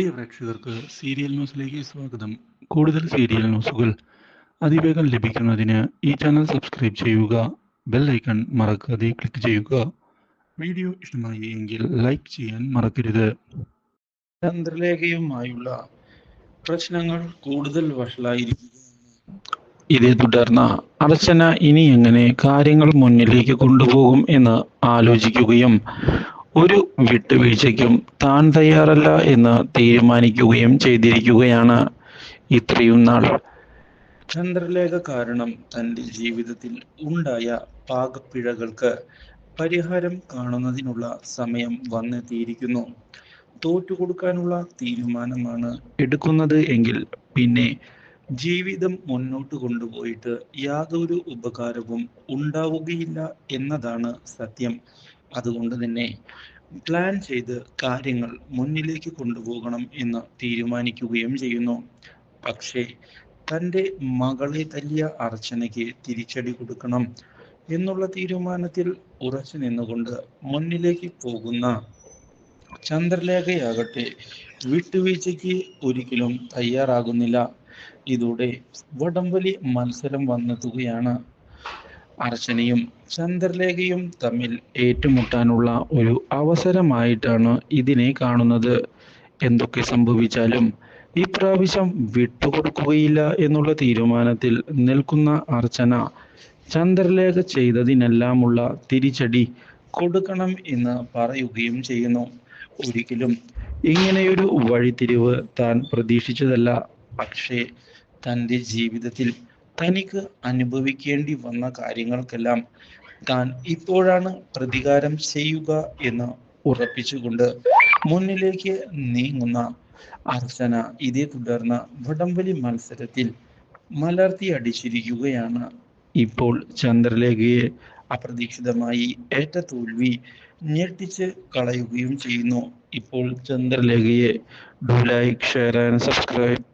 പ്രിയ പ്രേക്ഷകർക്ക് സീരിയൽ ന്യൂസിലേക്ക് സ്വാഗതം. കൂടുതൽ സീരിയൽ ന്യൂസുകൾ അതിവേഗം ലഭിക്കുന്നതിന് ഈ ചാനൽ സബ്സ്ക്രൈബ് ചെയ്യുക ബെൽ ഐക്കൺ മറക്കാതെ ക്ലിക്ക് ചെയ്യുക. വീഡിയോ ഇഷ്ടമായി എങ്കിൽ ലൈക്ക് ചെയ്യാൻ മറക്കരുത്. ചന്ദ്രലേഖയുമായുള്ള പ്രശ്നങ്ങൾ കൂടുതൽ വഷളായിരിക്കും. ഇതേ തുടർന്ന് അർച്ചന ഇനി എങ്ങനെ കാര്യങ്ങൾ മുന്നിലേക്ക് കൊണ്ടുപോകും എന്ന് ആലോചിക്കുകയും ഒരു വിട്ടുവീഴ്ചയ്ക്കും താൻ തയ്യാറല്ല എന്ന് തീരുമാനിക്കുകയും ചെയ്തിരിക്കുകയാണ് ഇത്രയും നാൾ. ചന്ദ്രലേഖ കാരണം തന്റെ ജീവിതത്തിൽ ഉണ്ടായ പാകപ്പിഴകൾക്ക് പരിഹാരം കാണുന്നതിനുള്ള സമയം വന്നെത്തിയിരിക്കുന്നു. തോറ്റുകൊടുക്കാനുള്ള തീരുമാനമാണ് എടുക്കുന്നത് എങ്കിൽ പിന്നെ ജീവിതം മുന്നോട്ട് കൊണ്ടുപോയിട്ട് യാതൊരു ഉപകാരവും ഉണ്ടാവുകയില്ല എന്നതാണ് സത്യം. അതുകൊണ്ട് തന്നെ പ്ലാൻ ചെയ്ത് കാര്യങ്ങൾ മുന്നിലേക്ക് കൊണ്ടുപോകണം എന്ന് തീരുമാനിക്കുകയും ചെയ്യുന്നു. പക്ഷേ തന്റെ മകളെ തല്ലിയ അർച്ചനയ്ക്ക് തിരിച്ചടി കൊടുക്കണം എന്നുള്ള തീരുമാനത്തിൽ ഉറച്ചു നിന്നുകൊണ്ട് മുന്നിലേക്ക് പോകുന്ന ചന്ദ്രലേഖയാകട്ടെ വിട്ടുവീഴ്ചയ്ക്ക് ഒരിക്കലും തയ്യാറാകുന്നില്ല. ഇതോടെ വടംവലി മത്സരം വന്നെത്തുകയാണ് അർച്ചനയും ചന്ദ്രലേഖയും തമ്മിൽ ഏറ്റുമുട്ടാനുള്ള ഒരു അവസരമായിട്ടാണ് ഇതിനെ കാണുന്നത്. എന്തൊക്കെ സംഭവിച്ചാലും ഇപ്രാവശ്യം വിട്ടുകൊടുക്കുകയില്ല എന്നുള്ള തീരുമാനത്തിൽ നിൽക്കുന്ന അർച്ചന ചന്ദ്രലേഖ ചെയ്തതിനെല്ലാമുള്ള തിരിച്ചടി കൊടുക്കണം എന്ന് പറയുകയും ചെയ്യുന്നു. ഒരിക്കലും ഇങ്ങനെയൊരു വഴിത്തിരിവ് താൻ പ്രതീക്ഷിച്ചതല്ല. പക്ഷേ തന്റെ ജീവിതത്തിൽ തനിക്ക് അനുഭവിക്കേണ്ടി വന്ന കാര്യങ്ങൾക്കെല്ലാം താൻ ഇപ്പോഴാണ് പ്രതികാരം ചെയ്യുക എന്ന് ഉറപ്പിച്ചുകൊണ്ട് മുന്നിലേക്ക് നീങ്ങുന്ന അർച്ചന ഇതേ തുടർന്ന് വടംവലി മത്സരത്തിൽ മലർത്തി അടിച്ചിരിക്കുകയാണ്. ഇപ്പോൾ ചന്ദ്രലേഖയെ അപ്രതീക്ഷിതമായി ഏറ്റ തോൽവി ഞെട്ടിച്ച് കളയുകയും ചെയ്യുന്നു. ഇപ്പോൾ ചന്ദ്രലേഖയെ do like share and subscribe